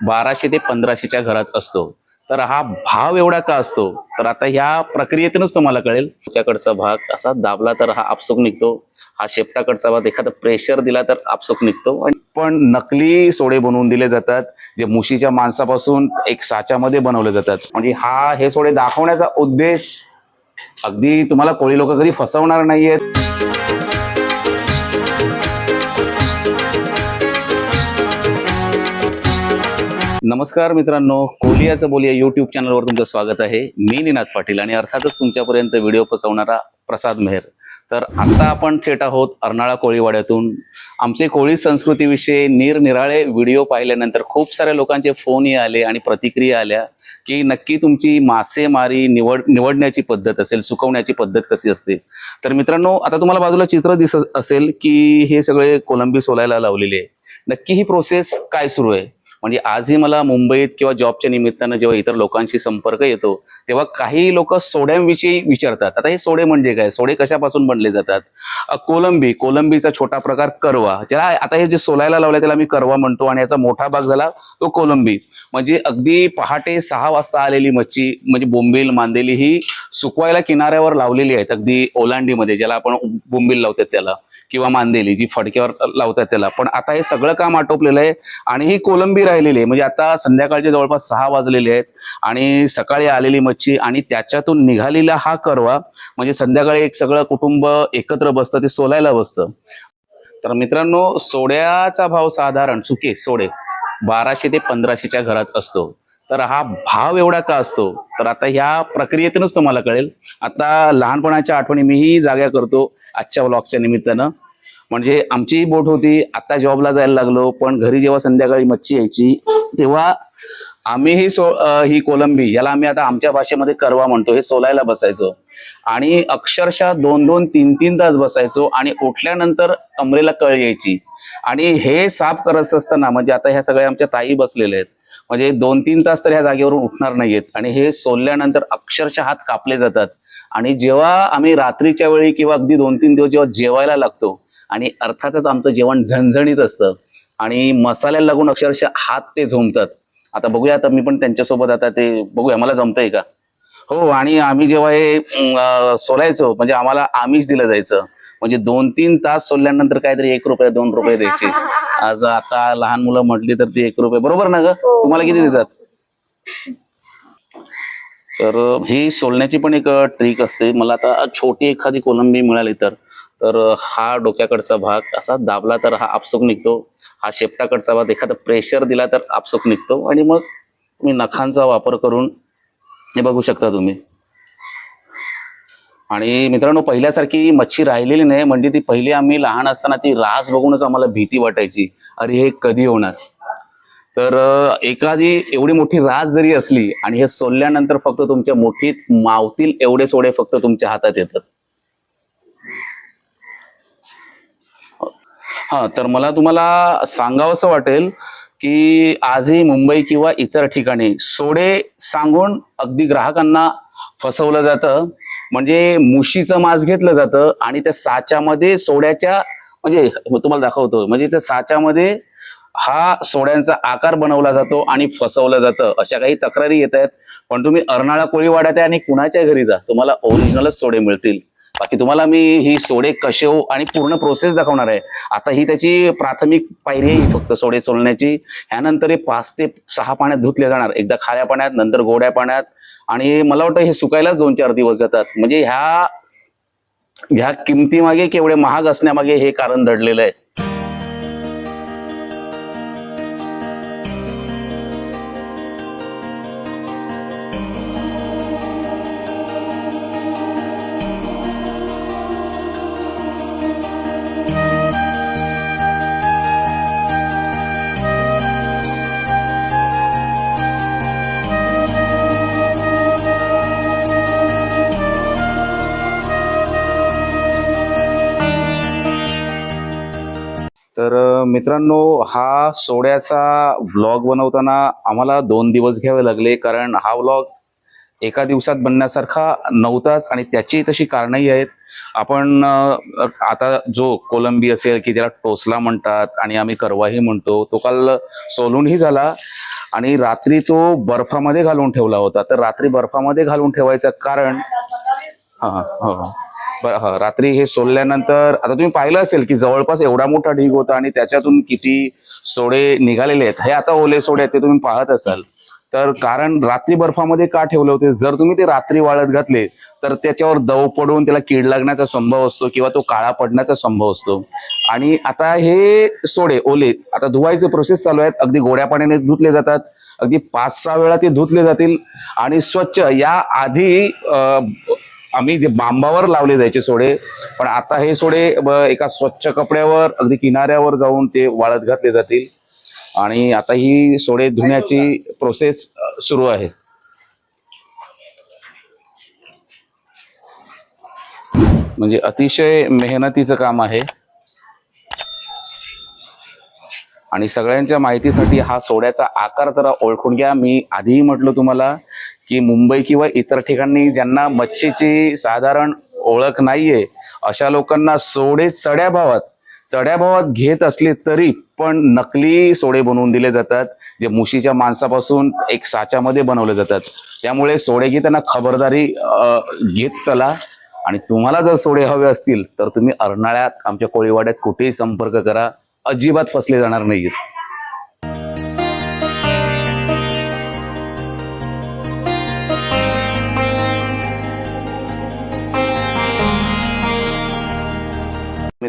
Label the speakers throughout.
Speaker 1: बाराशे ते पंधराशेच्या घरात असतो. तर हा भाव एवढा का असतो? तर आता ह्या प्रक्रियेतूनच तुम्हाला कळेल. त्याकडचा भाग असा दाबला तर हा आपसूक निघतो. हा शेपटाकडचा भाग एखादा प्रेशर दिला तर आपसूक निघतो. आणि पण नकली सोडे बनवून दिले जातात जे मुशीच्या माणसापासून एक साच्यामध्ये बनवले जातात. म्हणजे हा हे सोडे दाखवण्याचा उद्देश अगदी तुम्हाला कोळी लोक कधी फसवणार नाहीयेत. नमस्कार मित्रांनो कोलियाचं बोलिया युट्यूब चॅनलवर तुमचं स्वागत आहे. मी निनाद पाटील आणि अर्थातच तुमच्यापर्यंत व्हिडिओ पोचवणारा प्रसाद मेहर. तर आता आपण थेट आहोत अर्नाळा कोळीवाड्यातून. आमचे कोळी संस्कृतीविषयी निरनिराळे व्हिडिओ पाहिल्यानंतर खूप साऱ्या लोकांचे फोनही आले आणि प्रतिक्रिया आल्या की नक्की तुमची मासेमारी निवड निवडण्याची पद्धत असेल सुकवण्याची पद्धत कशी असते? तर मित्रांनो आता तुम्हाला बाजूला चित्र दिसत असेल की हे सगळे कोलंबी सोलायला लावलेले आहे. नक्की ही प्रोसेस काय सुरू आहे? म्हणजे आजही मला मुंबईत किंवा जॉबच्या निमित्तानं जेव्हा इतर लोकांशी संपर्क येतो तेव्हा काही लोक सोड्यांविषयी विचारतात. आता हे सोडे म्हणजे काय? सोडे कशापासून बनले जातात? कोलंबी. कोलंबीचा छोटा प्रकार करवा. ज्याला आता हे जे सोलायला लावलं त्याला मी करवा म्हणतो आणि याचा मोठा भाग झाला तो कोलंबी. म्हणजे अगदी पहाटे सहा वाजता आलेली मच्छी म्हणजे बोंबील मांदेली ही सुकवायला किनाऱ्यावर लावलेली आहेत. अगदी ओलांडीमध्ये ज्याला आपण बोंबील लावतात त्याला किंवा मांदेली जी फडक्यावर लावतात त्याला. पण आता हे सगळं काम आटोपलेलं आहे आणि ही कोलंबी राहिलेली आहे. म्हणजे आता संध्याकाळचे जवळपास सहा वाजलेले आहेत आणि सकाळी आलेली मच्छी आणि त्याच्यातून निघालेला हा करवा म्हणजे संध्याकाळी एक सगळं कुटुंब एकत्र बसतं ते सोलायला बसतं. तर मित्रांनो सोड्याचा भाव साधारण चुके सोडे बाराशे ते पंधराशेच्या घरात असतो. तर हा भाव एवढा का असतो? तर आता ह्या प्रक्रियेतूनच तुम्हाला कळेल. आता लहानपणाच्या आठवणी मीही जाग्या करतो आजच्या ब्लॉगच्या निमित्तानं. म्हणजे आमचीही बोट होती आता जॉबला जायला लागलो पण घरी जेव्हा संध्याकाळी मच्छी यायची तेव्हा आम्ही ही सो ही कोलंबी याला आम्ही आता आमच्या भाषेमध्ये करवा म्हणतो हे सोलायला बसायचो. आणि अक्षरशः दोन दोन तीन तीन तास बसायचो आणि उठल्यानंतर कमरेला कळ यायची. आणि हे साफ करत असताना म्हणजे आता ह्या सगळ्या आमच्या ताई बसलेल्या आहेत म्हणजे दोन तीन तास तर ह्या जागेवरून उठणार नाहीयेत. आणि हे सोलल्यानंतर अक्षरशः हात कापले जातात. आणि जेव्हा आम्ही रात्रीच्या वेळी किंवा अगदी दोन तीन दिवस जेव्हा जेवायला लागतो आणि अर्थातच आमचं जेवण झणझणीत असतं. आणि मसाल्याला लागून अक्षरशः हात ते झोमतात. आता बघूया आता मी पण त्यांच्यासोबत आता ते बघूया मला जमतंय का? हो आणि आम्ही जेव्हा हे सोलायचो म्हणजे आम्हाला आमिष दिलं जायचं. म्हणजे दोन तीन तास सोडल्यानंतर काहीतरी एक रुपये दोन रुपये द्यायचे. आज आता लहान मुलं म्हटली तर ती एक रुपये. बरोबर ना ग?
Speaker 2: हो.
Speaker 1: तुम्हाला किती देतात? तर ही सोलण्याची पण एक ट्रिक असते. मला आता छोटी एखादी कोलंबी मिळाली तर. तर हा डोक्याकडचा भाग असा दाबला तर हा आपसूक निघतो. हा शेपटाकडचा भाग एखादा प्रेशर दिला तर आपसूक निघतो. आणि मग तुम्ही नखांचा वापर करून हे बघू शकता तुम्ही. आणि मित्रांनो पहिल्यासारखी मच्छी राहिलेली नाही म्हणजे ती पहिली आम्ही लहान असताना ती रास बघूनच आम्हाला भीती वाटायची. अरे हे कधी होणार? तर एखादी एवढी मोठी रास जरी असली आणि हे सोलल्यानंतर फक्त तुमच्या मुठीत मावतील एवढे सोडे फक्त तुमच्या हातात येतात. हां तर मला तुम्हाला सांगावंसं वाटेल की आजही मुंबई किंवा इतर ठिकाणी सोडे सांगून अगदी ग्राहकांना फसवलं जातं. म्हणजे मुशीचं मांस घेतलं जातं आणि त्या साच्यामध्ये सोड्याच्या म्हणजे तुम्हाला दाखवतो म्हणजे त्या साच्यामध्ये हा सोड्यांचा आकार बनवला जातो आणि फसवलं जातं. अशा काही तक्रारी येत आहेत. पण तुम्ही अर्नाळा कोळीवाड्यात आहे आणि कुणाच्या घरी जा तुम्हाला ओरिजिनलच सोडे मिळतील. बाकी तुम्हाला मी ही सोडे कसे हो आणि पूर्ण प्रोसेस दाखवणार आहे. आता ही त्याची प्राथमिक पायरी आहे ही फक्त सोडे सोलण्याची. ह्यानंतर हे पाच ते सहा पाण्यात धुतले जाणार. एकदा खाऱ्या पाण्यात नंतर गोड्या पाण्यात. आणि मला वाटतं हे सुकायलाच दोन चार दिवस जातात. म्हणजे ह्या ह्या किमतीमागे केवढे महाग असण्यामागे हे कारण दडलेलं आहे. मित्रांनो हा सोड्याचा व्लॉग बनवताना आम्हाला दोन दिवस घ्यावे लागले कारण हा व्लॉग एका दिवसात बनण्यासारखा नव्हताच आणि त्याची तशी कारणही आहेत आपण आता जो कोलंबी असेल की त्याला टोसला म्हणतात आणि आम्ही करवाही म्हणतो तो काल सोलूनही झाला आणि रात्री तो बर्फामध्ये घालून ठेवला होता तर रात्री बर्फामध्ये घालून ठेवायचं कारण हां हां हो. हो. बरं हा रात्री हे सोडल्यानंतर आता तुम्ही पाहिलं असेल की जवळपास एवढा मोठा ढीग होता आणि त्याच्यातून किती सोडे निघालेले आहेत. हे आता ओले सोडे आहेत ते तुम्ही पाहत असाल. तर कारण रात्री बर्फामध्ये का ठेवले होते? जर तुम्ही ते रात्री वाळत घातले तर त्याच्यावर दव पडून त्याला कीड लागण्याचा संभव असतो किंवा तो काळा पडण्याचा संभव असतो. आणि आता हे सोडे ओले आता धुवायचे प्रोसेस चालू आहेत. अगदी गोड्या पाण्याने धुतले जातात. अगदी पाच सहा वेळा ते धुतले जातील. आणि स्वच्छ या आधी आम्ही बांबावर लावले जायचे सोडे पण आता हे सोडे एका स्वच्छ कपड्यावर अगदी किनाऱ्यावर जाऊन ते वाळत घातले जातील. आणि आता ही सोडे धुण्याची प्रोसेस सुरू आहे. म्हणजे अतिशय मेहनतीचं काम आहे. आणि सगळ्यांच्या माहितीसाठी हा सोड्याचा आकार जरा ओळखून घ्या. मी आधीही म्हटलं तुम्हाला की मुंबई किंवा इतर ठिकाणी ज्यांना मच्छीची साधारण ओळख नाहीये अशा लोकांना सोडे चढ्या भावात चढ्या भावात घेत असले तरी पण नकली सोडे बनवून दिले जातात जे मुशीच्या माणसापासून एक साच्यामध्ये बनवले जातात. त्यामुळे सोडे घेताना खबरदारी घेत चला. आणि तुम्हाला जर सोडे हवे असतील तर तुम्ही अर्नाळ्यात आमच्या कोळीवाड्यात कुठेही संपर्क करा. अजिबात फसले जाणार नाहीत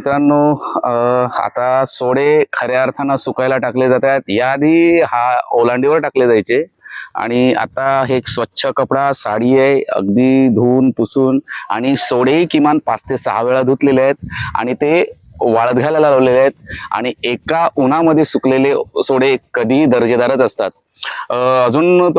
Speaker 1: मित्रांनो आता सोडे खऱ्या अर्थानं सुकायला टाकले जातात. याआधी हा ओलांडीवर टाकले जायचे. आणि आता हे एक स्वच्छ कपडा साडी आहे अगदी धुवून पुसून. आणि सोडेही किमान पाच ते सहा वेळा धुतलेले आहेत. आणि ते वाळत घालायला लावलेले आहेत. आणि एका उन्हामध्ये सुकलेले सोडे कधीही दर्जेदारच असतात. अजून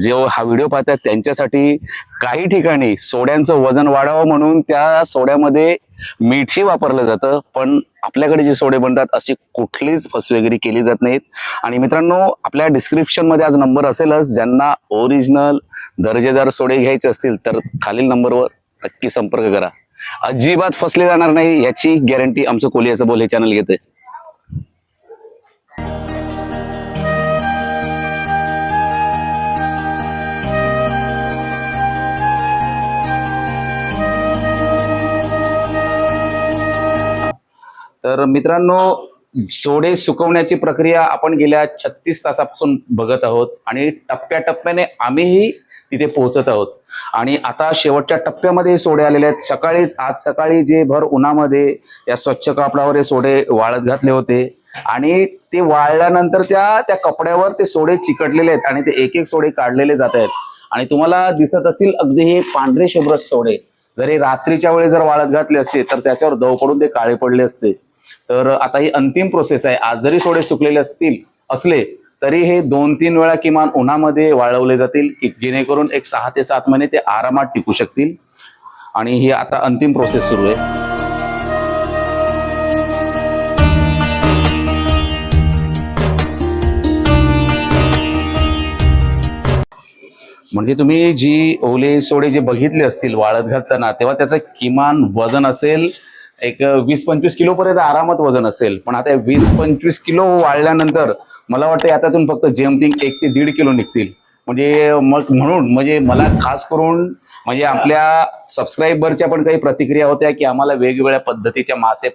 Speaker 1: जे हा व्हिडिओ पाहतात त्यांच्यासाठी काही ठिकाणी सोड्यांचं वजन वाढावं म्हणून त्या सोड्यामध्ये मीठही वापरलं जातं. पण आपल्याकडे जे सोडे बनतात अशी कुठलीच फसवेगिरी केली जात नाहीत. आणि मित्रांनो आपल्या डिस्क्रिप्शनमध्ये आज नंबर असेलच. ज्यांना ओरिजिनल दर्जेदार सोडे घ्यायचे असतील तर खालील नंबरवर नक्की संपर्क करा. अजिबात फसले जाणार नाही याची गॅरंटी आमचं कोलियाचं बोल हे चॅनल घेते तर मित्रांनो सोडे सुकवण्याची प्रक्रिया आपण गेल्या छत्तीस तासापासून बघत आहोत आणि टप्प्याटप्प्याने आम्हीही तिथे पोहोचत आहोत. आणि आता शेवटच्या टप्प्यामध्ये सोडे आलेले आहेत. सकाळीच आज सकाळी जे भर उन्हामध्ये या स्वच्छ कापडावर हे सोडे वाळत घातले होते. आणि ते वाळल्यानंतर त्या त्या कपड्यावर ते सोडे चिकटलेले आहेत आणि ते एक एक सोडे काढलेले जात आहेत. आणि तुम्हाला दिसत असतील अगदी हे पांढरे शुभ्र सोडे. जरी रात्रीच्या वेळी जर वाळत घातले असते तर त्याच्यावर दव पडून ते काळे पडले असते. तर आता ही अंतिम प्रोसेस आहे. आज जरी सोडे सुकलेले असतील असले तरी हे दोन तीन वेळा किमान उन्हामध्ये वाळवले जातील की जेणेकरून एक सहा ते सात महिने ते आरामात टिकू शकतील. आणि ही आता अंतिम प्रोसेस सुरू आहे. म्हणजे तुम्ही जी ओले सोडे जे बघितले असतील वाळत घालताना तेव्हा त्याचं किमान वजन असेल एक वीस पंचवीस किलो पर्यंत आरामात वजन असेल. पण आता वीस पंचवीस किलो वाढल्यानंतर मला वाटतं यातून फक्त जेमतिंग एक ते दीड किलो निघतील. म्हणजे मग म्हणून म्हणजे मला खास करून म्हणजे आपल्या सबस्क्रायबरच्या पण काही प्रतिक्रिया होत्या की आम्हाला वेगवेगळ्या पद्धतीच्या मासे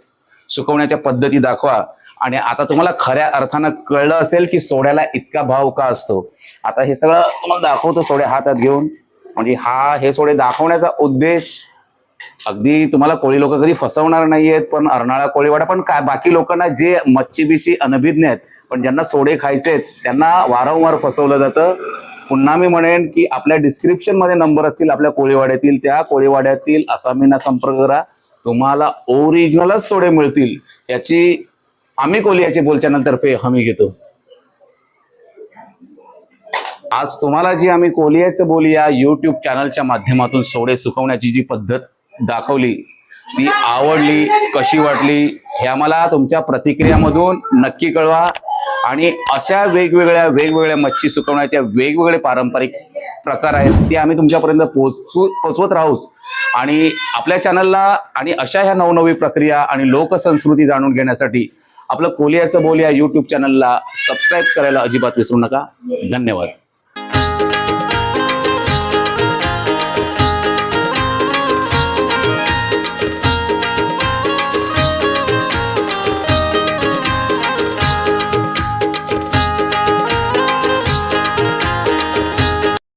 Speaker 1: सुकवण्याच्या पद्धती दाखवा. आणि आता तुम्हाला खऱ्या अर्थानं कळलं असेल की सोड्याला इतका भाव का असतो. आता हे सगळं तुम्हाला दाखवतो सोडे हातात घेऊन. म्हणजे हा हे सोडे दाखवण्याचा उद्देश अगदी तुम्हाला कोळी लोक कधी फसवणार नाहीयेत पण अर्नाळा कोळीवाडा पण काय बाकी लोकांना जे मच्छी बिशी अनभिज्ञ आहेत पण ज्यांना सोडे खायचे आहेत त्यांना वारंवार फसवलं जातं. पुन्हा मी म्हणेन की आपल्या डिस्क्रिप्शनमध्ये नंबर असतील आपल्या कोळीवाड्यातील त्या कोळीवाड्यातील आसामींना संपर्क करा. तुम्हाला ओरिजिनलच सोडे मिळतील. याची आम्ही कोलियाचे बोल चॅनल तर्फे हमी घेतो. आज तुम्हाला जी आम्ही कोलियाचं बोल या युट्यूब चॅनलच्या माध्यमातून सोडे सुकवण्याची जी पद्धत दाखवली. ती आवडली कशी वाटली हे आम्हाला तुमच्या प्रतिक्रियामधून नक्की कळवा. आणि अशा वेगवेगळ्या वेगवेगळ्या मच्छी सुकवण्याच्या वेगवेगळे पारंपरिक प्रकार आहेत ते आम्ही तुमच्यापर्यंत पोचू पोचवत राहूच. आणि आपल्या चॅनलला आणि अशा ह्या नवनवी प्रक्रिया आणि लोकसंस्कृती जाणून घेण्यासाठी आपलं कोलियाचं बोल या युट्यूब चॅनलला सबस्क्राईब करायला अजिबात विसरू नका. धन्यवाद.